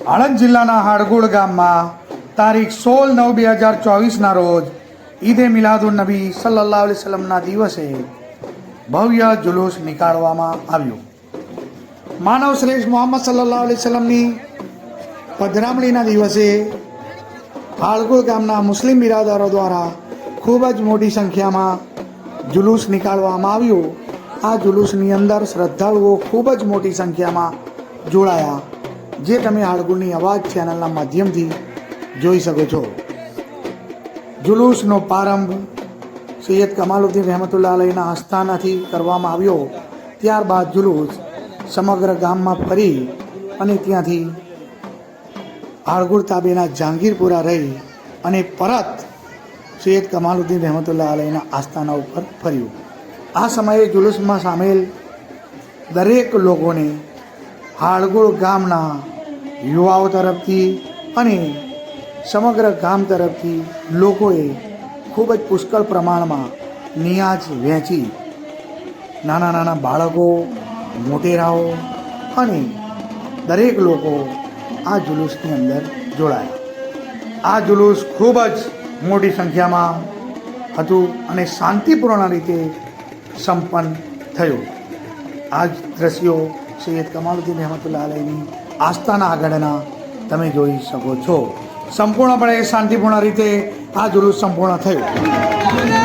આણંદ જિલ્લાના હાડગોળ ગામમાં તારીખ સોળ નવ બે હજાર ચોવીસના રોજ ઈદે મિલાદુન નબી સલ્લાહ અલી સલમના દિવસે ભવ્ય જુલુસ નીકાળવામાં આવ્યું. માનવ શ્રેષ્ઠ મોહમ્મદ સલ્લાહ અલી સલમની પધરામણીના દિવસે હાળગોળ ગામના મુસ્લિમ બિરાદરો દ્વારા ખૂબ જ મોટી સંખ્યામાં જુલુસ નીકાળવામાં આવ્યું. આ જુલુસની અંદર શ્રદ્ધાળુઓ ખૂબ જ મોટી સંખ્યામાં જોડાયા. જે તમે હાળગુળની અવાજ ચેનલના માધ્યમથી જોઈ શકો છો. જુલુસનો પ્રારંભ સૈયદ કમાલુદ્દીન રહેમતુલ્લા અલહીના આસ્થાનાથી કરવામાં આવ્યો. ત્યારબાદ જુલુસ સમગ્ર ગામમાં ફરી અને ત્યાંથી હાળગુળ તાબેના જહાંગીરપુરા રહી અને પરત સૈયદ કમાલુદ્દીન રહેમતુલ્લા અલહીના આસ્થાના ઉપર ફર્યું. આ સમયે જુલુસમાં સામેલ દરેક લોકોને હાળગુળ ગામના યુવાઓ તરફથી અને સમગ્ર ગામ તરફથી લોકોએ ખૂબ જ પુષ્કળ પ્રમાણમાં નિયાજ વહેંચી. નાના નાના બાળકો, મોટેરાઓ અને દરેક લોકો આ જુલુસની અંદર જોડાયા. આ જુલુસ ખૂબ જ મોટી સંખ્યામાં હતું અને શાંતિપૂર્ણ રીતે સંપન્ન થયું. આ જ દ્રશ્યો સૈયદ કમાલુદ્દીન રહેમતુલ્લા અલહીની આસ્થાના આગળના તમે જોઈ શકો છો સંપૂર્ણપણે શાંતિપૂર્ણ રીતે આ જુલુસ સંપૂર્ણ થયું